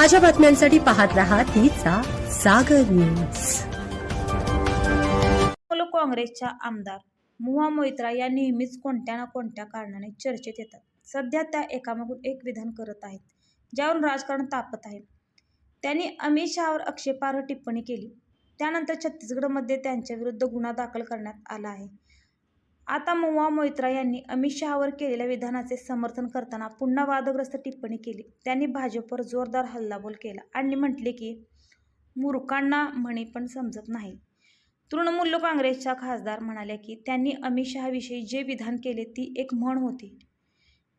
ताज्या बातम्यांसाठी पाहत राहा तिचा सागर न्यूज. काँग्रेसच्या आमदार मुहा मोहित्रा या नेहमीच कोणत्या ना कोणत्या कारणाने चर्चेत येतात. सध्या त्या एकामागून एक विधान करत आहेत ज्यावरून राजकारण तापत आहे. त्यांनी अमित शहावर आक्षेपार्ह टिप्पणी केली. त्यानंतर छत्तीसगडमध्ये त्यांच्याविरुद्ध गुन्हा दाखल करण्यात आला आहे. आता मुवा मोहित्रा यांनी अमित शहावर केलेल्या विधानाचे समर्थन करताना पुन्हा वादग्रस्त टिप्पणी केली. त्यांनी भाजपवर जोरदार हल्लाबोल केला आणि म्हटले की मूर्खांना म्हणे पण समजत नाही. तृणमूल काँग्रेसच्या खासदार म्हणाल्या की त्यांनी अमित शहाविषयी जे विधान केले ती एक म्हण होती.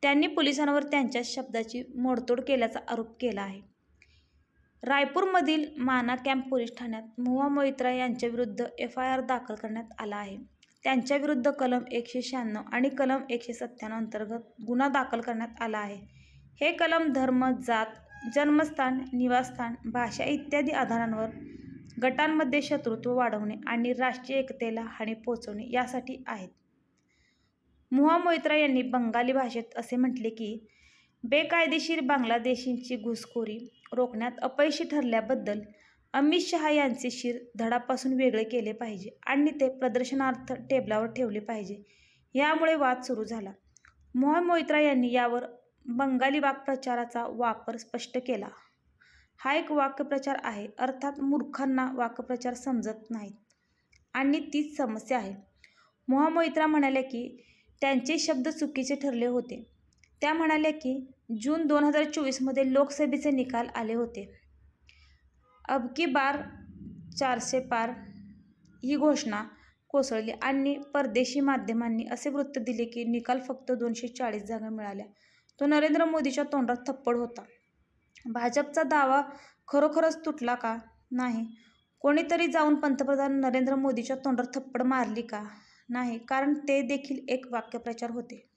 त्यांनी पोलिसांवर त्यांच्या शब्दाची मोडतोड केल्याचा आरोप केला आहे. रायपूरमधील माना कॅम्प पोलीस ठाण्यात मुवा मोहित्रा यांच्याविरुद्ध एफ आय आर दाखल करण्यात आला आहे. त्यांच्याविरुद्ध कलम एकशे शहाण्णव आणि कलम एकशे सत्त्याण्णव अंतर्गत गुन्हा दाखल करण्यात आला आहे. हे कलम धर्म जात जन्मस्थान निवासस्थान भाषा इत्यादी आधारांवर गटांमध्ये शत्रुत्व वाढवणे आणि राष्ट्रीय एकतेला हानी पोहोचवणे यासाठी आहेत. मुहा मोहित्रा यांनी बंगाली भाषेत असे म्हटले की बेकायदेशीर बांगलादेशींची घुसखोरी रोखण्यात अपयशी ठरल्याबद्दल अमित शहा यांचे शिर धडापासून वेगळे केले पाहिजे आणि ते प्रदर्शनार्थ टेबलावर ठेवले पाहिजे. यामुळे वाद सुरू झाला. मोहा मोहित्रा यांनी यावर बंगाली वाक्प्रचाराचा वापर स्पष्ट केला. हा एक वाक्यप्रचार आहे अर्थात मूर्खांना वाक्प्रचार समजत नाहीत. आणि तीच समस्या आहे. मोहा मोहित्रा म्हणाल्या की त्यांचे शब्द चुकीचे ठरले होते. त्या म्हणाल्या की जून दोन हजार चोवीसमध्ये लोकसभेचे निकाल आले होते. अब की बार चारशे पार ही घोषणा कोसळली आणि परदेशी माध्यमांनी असे वृत्त दिले की निकाल फक्त दोनशे चाळीस जागा मिळाल्या. तो नरेंद्र मोदीच्या तोंडात थप्पड होता. भाजपचा दावा खरोखरच तुटला का? नाही. कोणीतरी जाऊन पंतप्रधान नरेंद्र मोदीच्या तोंडात थप्पड मारली का? नाही. कारण ते देखील एक वाक्यप्रचार होते.